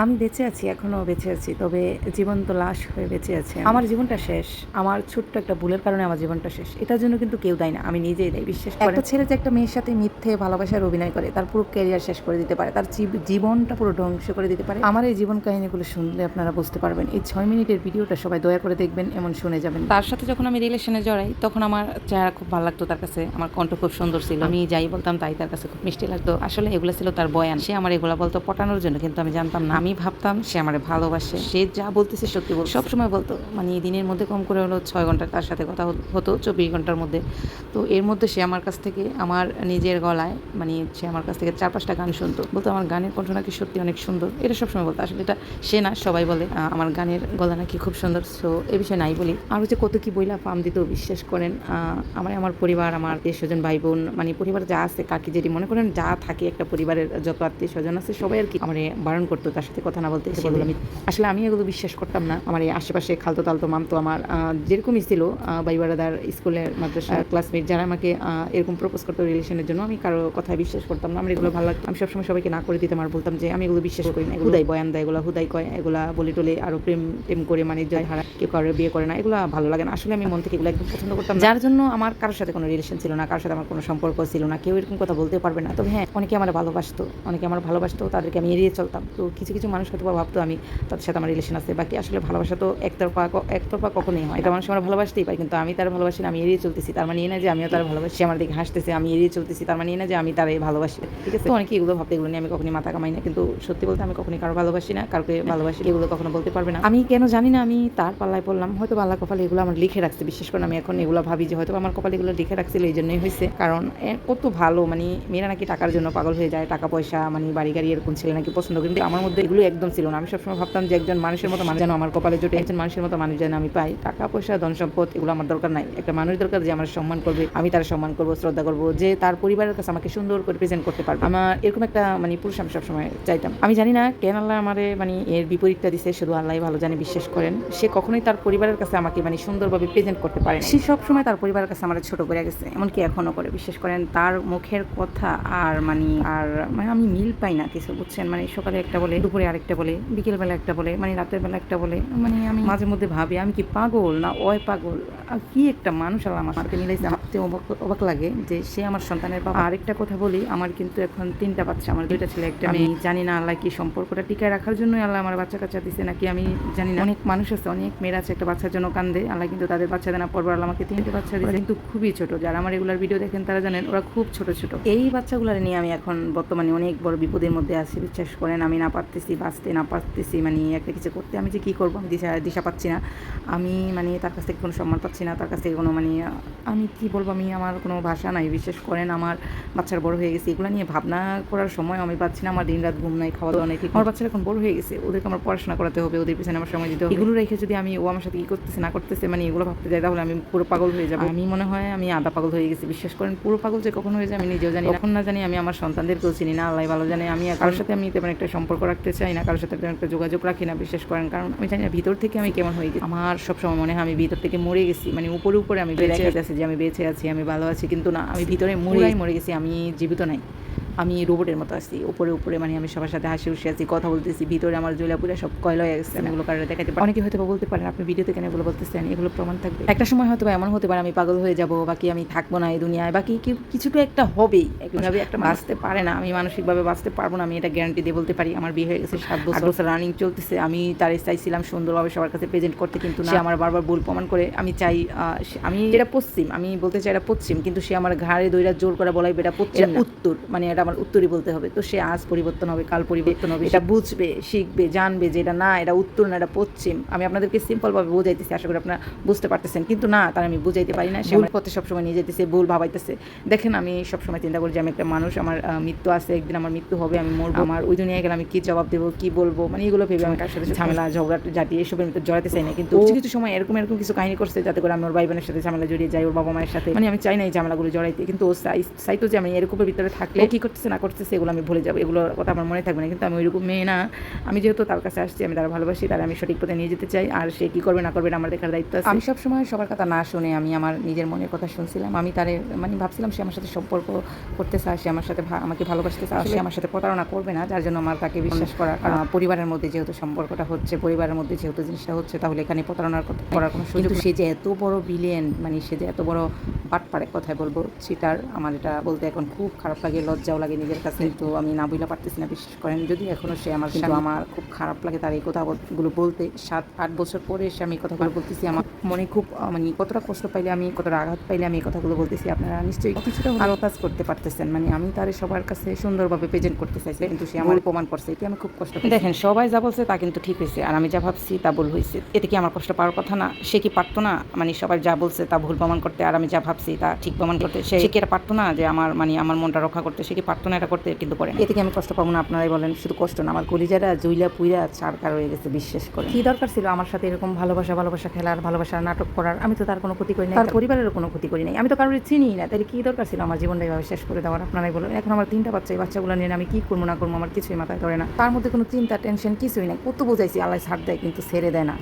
আমি বেঁচে আছি এখনও বেঁচে আছি তবে জীবন তো লাশ হয়ে বেঁচে আছে। আমার জীবনটা শেষ। আমার ছোট্ট একটা ভুলের কারণে আমার জীবনটা শেষ। এটার জন্য কিন্তু কেউ দেয় না আমি নিজেই দেয়। বিশ্বাস করি একটা ছেলে যে একটা মেয়ের সাথে মিথ্যে ভালোবাসার অভিনয় করে তার পুরো ক্যারিয়ার শেষ করে দিতে পারে তার জীবনটা পুরো ধ্বংস করে দিতে পারে। আমার এই জীবন কাহিনীগুলো শুনলে আপনারা বুঝতে পারবেন। এই ছয় মিনিটের ভিডিওটা সবাই দয়া করে দেখবেন এমন শুনে যাবেন। তার সাথে যখন আমি রিলেশনে জড়াই তখন আমার চেহারা খুব ভালো লাগতো তার কাছে আমার কণ্ঠ খুব সুন্দর ছিল। আমি যাই বলতাম তাই তার কাছে খুব মিষ্টি লাগতো। আসলে এগুলো ছিল তার বয়ান। সে আমার এগুলো বলতো পটানোর জন্য কিন্তু আমি জানতাম না। আমি ভাবতাম সে আমার ভালোবাসে। সে যা বলতেছে সত্যি বল সবসময় বলতো মানে দিনের মধ্যে কম করে হলো ছয় ঘণ্টা তার সাথে কথা হতো চব্বিশ ঘণ্টার মধ্যে। তো এর মধ্যে সে আমার কাছ থেকে আমার নিজের গলায় মানে সে আমার কাছ থেকে চার পাঁচটা গান শুনতো। বলতো আমার গানের কণ্ঠ নাকি সত্যি অনেক সুন্দর। এটা সবসময় বলতো। আসলে এটা সে না সবাই বলে আমার গানের গলা নাকি খুব সুন্দর। সো এ বিষয়ে নাই বলি। আরও হচ্ছে কত কি বইলা ফার্ম দিত বিশ্বাস করেন আমার আমার পরিবার আমার আত্মীয় স্বজন ভাই বোন মানে পরিবার যা আছে কাকি যেটি মনে করেন যা থাকে একটা পরিবারের যত আত্মীয় স্বজন আছে সবাই আর কি আমার বারণ করতো তার সাথে কথা না বলতে সেগুলো আমি আসলে আমি এগুলো বিশ্বাস করতাম না। আমার এই আশেপাশে খালতো তালতো মামতো আমার যেরকমই ছিল ভাই বারাদার স্কুলের মাদ্রাসা ক্লাসমেট যারা আমাকে এরকম প্রপোজ করতো রিলেশনের জন্য আমি কারও কথায় বিশ্বাস করতাম না। আমার এগুলো ভালো লাগতো। আমি সবসময় সবাইকে না করে দিতাম আর বলতাম যে আমি এগুলো বিশ্বাস করি না। হুদাই বয়ান দেয় এগুলো হুদাই কয় এগুলা বলি টলে আরও প্রেম প্রেম করে মানে জয় হারা কেউ কারও বিয়ে করে না এগুলো ভালো লাগে না। আসলে আমি মন থেকে এগুলো একদম পছন্দ করতাম যার জন্য আমার কারোর সাথে কোনো রিলেশন ছিল না কারোর সাথে আমার কোনো সম্পর্ক ছিল না। কেউ এরকম কথা বলতে পারবে না। তবে হ্যাঁ অনেকে আমার ভালোবাসতো অনেকে আমার ভালোবাসতো তাদেরকে আমি এড়িয়ে চলতাম। তো কিছু কিছু মানুষ হয়তো বা ভাবতো আমি তাদের সাথে আমার রিলেশন আছে। বাকি আসলে ভালোবাসা তো একতরফা একতরফা কখনোই হয় এটা মানুষ আমার ভালোবাসতেই পারে, কিন্তু আমি তার ভালোবাসি আমি এড়িয়ে চলতেছি। তার মানে এই না যে আমিও তার ভালোবাসি, আমার দিকে হাসতেছে, আমি এড়িয়ে চলতেছি, তার মানে এই না যে আমি তারে ভালোবাসি। ঠিক আছে? অনেকে এগুলো ভাবতে, এগুলো নিয়ে আমি কখনই মাথা কামাই না, কিন্তু সত্যি বলতে আমি কখনই কারও ভালোবাসি না, কারোকে ভালোবাসি এগুলো কখনো বলতে পারবে না। আমি কেন জানি না, আমি তার পাল্লায় পড়লাম, হয়তো আল্লাহ কপালে এগুলো আমার লিখে রাখছে। বিশেষ করে আমি এখন এগুলো ভাবি যে হয়তো আমার কপালে এগুলো লিখে রাখছিল, এই জন্যই হয়েছে। কারণ কত ভালো মানে মেয়েরা নাকি টাকার জন্য পাগল হয়ে যায় টাকা পয়সা মানে বাড়ি গাড়ি এরকম ছেলে নাকি পছন্দ কিন্তু আমার মধ্যে এগুলো একদম ছিল না। আমি সবসময় ভাবতাম যে একজন মানুষের মতো মানুষ যেন আমার কপালে জোটে। একজন মানুষের মতো মানুষ যেন আমি পাই। টাকা, পয়সা, ধন, সম্পদ, এগুলো আমার দরকার নাই। একটা মানুষ দরকার যে আমার সম্মান করবে, আমি তার সম্মান করব, শ্রদ্ধা করব, যে তার পরিবারের কাছে আমাকে সুন্দর করে প্রেজেন্ট করতে পারবে। আমার এরকম একটা মানে পুরুষ আমি সবসময় চাইতাম। আমি জানি না কেন আল্লাহ আমারে মানে এর বিপরীতটা দিছে। শুধু আল্লাহ ভালো জানে, বিশ্বাস করেন। সে কখনোই তার পরিবারের কাছে আমাকে মানে সুন্দরভাবে প্রেজেন্ট করতে পারে সে সবসময় তার পরিবারের কাছে আমার ছোট করে গেছে। এমনকি এখনও করে। বিশ্বাস করেন, তার মুখের কথা আর মানে আর মানে আমি মিল পাই না কিছু, বুঝছেন? মানে সকালে একটা বলে দুপুরে আরেকটা বলে বিকেলবেলা একটা বলে মানে রাতের বেলা একটা বলে। মানে আমি মাঝে মধ্যে ভাবি আমি কি পাগল না ওই পাগল? আর কি একটা মানুষ আল্লাহ আমাকে মিলাইছে ভাবতে অবাক অবাক লাগে যে সে আমার সন্তানের বাবা। আরেকটা কথা বলি আমার কিন্তু এখন তিনটা বাচ্চা আমার দুইটা ছেলে একটা মেয়ে। আমি জানি না আল্লাহ কি সম্পর্কটা টিকায় রাখার জন্যই আল্লাহ আমার বাচ্চা কাচ্চা দিছে নাকি আমি জানি না। অনেক মানুষ আছে অনেক মেয়েরা আছে একটা বাচ্চার জন্য কান্দে। আল্লাহ কিন্তু তাদের বাচ্চা দেনা পরবার আল্লাহ আমাকে তিনটে বাচ্চা দিয়েছে কিন্তু খুবই ছোট যারা আমার রেগুলার ভিডিও দেখেন তারা জানেন ওরা খুব ছোট ছোট। এই বাচ্চাগুলো নিয়ে আমি এখন বর্তমানে অনেক বড় বিপদের মধ্যে আছি বিশ্বাস করেন আমি না পারতেছি। বাঁচতে না পারতেছি মানে একটা কিছু করতে আমি যে কী করব আমি দিশা দিশা পাচ্ছি না। আমি মানে তার কাছ থেকে কোনো সম্মান পাচ্ছি না তার কাছ থেকে কোনো মানে আমি কি বলব আমি আমার কোনো ভাষা নাই বিশ্বাস করেন আমার বাচ্চার বড় হয়ে গেছে এগুলো নিয়ে ভাবনা করার সময় আমি পাচ্ছি না আমার দিন রাত ঘুম নাই খাওয়া দাওয়া নাই আমার বাচ্চারা এখন বড় হয়ে গেছে ওদেরকে আমার পড়াশোনা করাতে হবে ওদের পিছনে আমার সময় দিতে হবে। এগুলো রেখে যদি আমি ও আমার সাথে কী করতেছে না করতেছে মানে এগুলো ভাবতে যাই তাহলে আমি পুরো পাগল হয়ে যাব। আমি মনে হয় আমি আধা পাগল হয়ে গেছি বিশ্বাস করেন পুরো পাগল যে কখন হয়ে যায় আমি নিজেও জানি না। কখন না জানি আমি আমার সন্তানদেরকেও চিনি না আল্লাহ ভালো জানে আমি কারোর সাথে আমি তেমন একটা সম্পর্ক রাখতে চাই না কারোর সাথে প্রেম একটা যোগাযোগ রাখি না বিশ্বাস করেন। কারণ আমি জানি না ভিতর থেকে আমি কেমন হয়ে গেছি। আমার সবসময় মনে হয় আমি ভিতর থেকে মরে গেছি। মানে উপরে উপরে আমি বেঁচে আছি যে আমি বেঁচে আছি আমি ভালো আছি কিন্তু না আমি ভিতরে মরেই মরে গেছি আমি জীবিত নাই। আমি রোবটের মতো আছি। উপরে উপরে মানে আমি সবার সাথে হাসি উসে আছি কথা বলতেছি ভিতরে আমার জুলাপুরা সব কয়লা হয়ে গেছে এগুলো কারণে দেখাতে পারি অনেকে হয়তো বলতে পারেন আপনি ভিডিওতে কেন এগুলো বলতেছেন? এগুলো প্রমাণ থাকবে। একটা সময় হয়তো এমন হতে পারে আমি পাগল হয়ে যাব বাকি আমি থাকব না এই দুনিয়ায়। বাকি কিছু তো একটা হবেই। একইভাবে একটা বাঁচতে পারে না আমি মানসিকভাবে বাঁচতে পারব না আমি এটা গ্যারান্টি দিয়ে বলতে পারি আমার বিয়ে হয়ে গেছে সাত বছর। বছর রানিং চলতেছে আমি তার চাইছিলাম সুন্দরভাবে সবার কাছে প্রেজেন্ট করতে কিন্তু না। সে আমার বারবার ভুল প্রমাণ করে আমি চাই আমি এটা পশ্চিম আমি বলতে চাই এটা পশ্চিম কিন্তু সে আমার ঘাড়ে দইরা জোর করে বলাই এটা পশ্চিম উত্তর মানে এটা আমার উত্তরই বলতে হবে। তো সে আজ পরিবর্তন হবে কাল পরিবর্তন হবে এটা বুঝবে শিখবে জানবে যে এটা না এটা উত্তর না এটা পশ্চিম। আমি আপনাদেরকে সিম্পল ভাবে বোঝাইতেছি আশা করি আপনারা বুঝতে পারতেছেন। কিন্তু না তার আমি বুঝাইতে পারি না সে ভুল পথে সবসময় নিয়ে যেতেছে ভুল ভাবাইতেছে। দেখেন আমি সবসময় চিন্তা করি যে আমি একটা মানুষ আমার মৃত্যু আছে একদিন আমার মৃত্যু হবে আমি মরবো। আমার ওই দুনিয়ায় গেলে আমি কি জবাব দেবো কি বলব? মানে এগুলো ভেবে আমি কার সাথে ঝামেলা ঝগড়া জাতি এসবের ভিতরে জড়াতে চাই না। কিন্তু কিছু কিছু সময় এরকম এরকম কিছু কাহিনী করছে যাতে করে আমি ওর ভাই বোনের সাথে ঝামেলা জড়িয়ে যাই ওর বাবা মায়ের সাথে। মানে আমি চাই না এই ঝামেলাগুলো জড়াইতে কিন্তু ও চাই চাইতো যে আমি এরকমের ভিতরে থাকলে কি করতে করতেছে না করতেছে এগুলো আমি ভুলে যাব এগুলোর কথা আমার মনে থাকবে না। কিন্তু আমি ওইরকম মেয়ে না আমি যেহেতু তার কাছে আসছি আমি তার ভালোবাসি তার আমি সঠিক পথে নিয়ে যেতে চাই আর সে কী করবে না করবে এটা আমার দেখার দায়িত্ব আছে। আমি সবসময় সবার কথা না শুনে আমি আমার নিজের মনের কথা শুনছিলাম। আমি তারে মানে ভাবছিলাম সে আমার সাথে সম্পর্ক করতে চায় সে আমার সাথে আমাকে ভালোবাসতে চায় সে আমার সাথে প্রতারণা করবে না যার জন্য আমার তাকে বিশ্বাস করা পরিবারের মধ্যে যেহেতু সম্পর্কটা হচ্ছে পরিবারের মধ্যে যেহেতু জিনিসটা হচ্ছে তাহলে এখানে প্রতারণার করার কোনো সুযোগ সে যে এত বড় বিলিয়ন মানে সে যে এত বড় পাট পারে কথায় বলব। সেটার আমার এটা বলতে এখন খুব খারাপ লাগে লজ্জাও লাগে নিজের কাছে। কিন্তু আমি না বইলা পারতেছি না বিশ্বাস করেন। যদি এখনও সে আমার কিন্তু আমার খুব খারাপ লাগে তার এই কথাগুলো বলতে। সাত আট বছর পরে এসে আমি এই কথাগুলো বলতেছি আমার মনে খুব মানে কতটা কষ্ট পাইলে আমি কতটা আঘাত পাইলে আমি এই কথাগুলো বলতেছি আপনারা নিশ্চয়ই কিছুটা ভালো কাজ করতে পারতেছেন। মানে আমি তার সবার কাছে সুন্দরভাবে প্রেজেন্ট করতে চাইছি কিন্তু সে আমার প্রমাণ করছে এটি আমি খুব কষ্ট দেখেন সবাই যা বলছে তা কিন্তু ঠিক হয়েছে আর আমি যা ভাবছি তা ভুল হয়েছে এতে কি আমার কষ্ট পাওয়ার কথা না? সে কি পারতো না? মানে সবাই যা বলছে তা ভুল প্রমাণ করতে আর আমি যা ভাবছি তা ঠিক প্রমাণ করতে। সে কি এটা পারতো না যে আমার মানে আমার মনটা রক্ষা করতে? সে কি পারতো না এটা করতে? কিন্তু করে না। এতে কি আমি কষ্ট পাবো না আপনারাই বলেন শুধু কষ্ট না আমার কলিজারা জুইলা পুইরা ছাড়কার হয়ে গেছে বিশ্বাস করে কি দরকার ছিল আমার সাথে এরকম ভালোবাসা ভালোবাসা খেলার ভালোবাসার নাটক করার? আমি তো তার কোনো ক্ষতি করি না তার পরিবারেরও কোনো ক্ষতি করি নাই। আমি তো কারোর চিনি না তাহলে কি দরকার ছিল আমার জীবনটা এভাবে শেষ করে দেওয়ার? আপনারাই বলুন এখন আমার তিনটা বাচ্চা এই বাচ্চাগুলো নিয়ে আমি কি করব না করব আমার কিছুই মাথায় ধরে না। তার মধ্যে কোনো চিন্তা টেনশন কিছুই নাই। কত বোঝাইছি আল্লাহ ছাড় দেয় কিন্তু ছেড়ে দেয় না।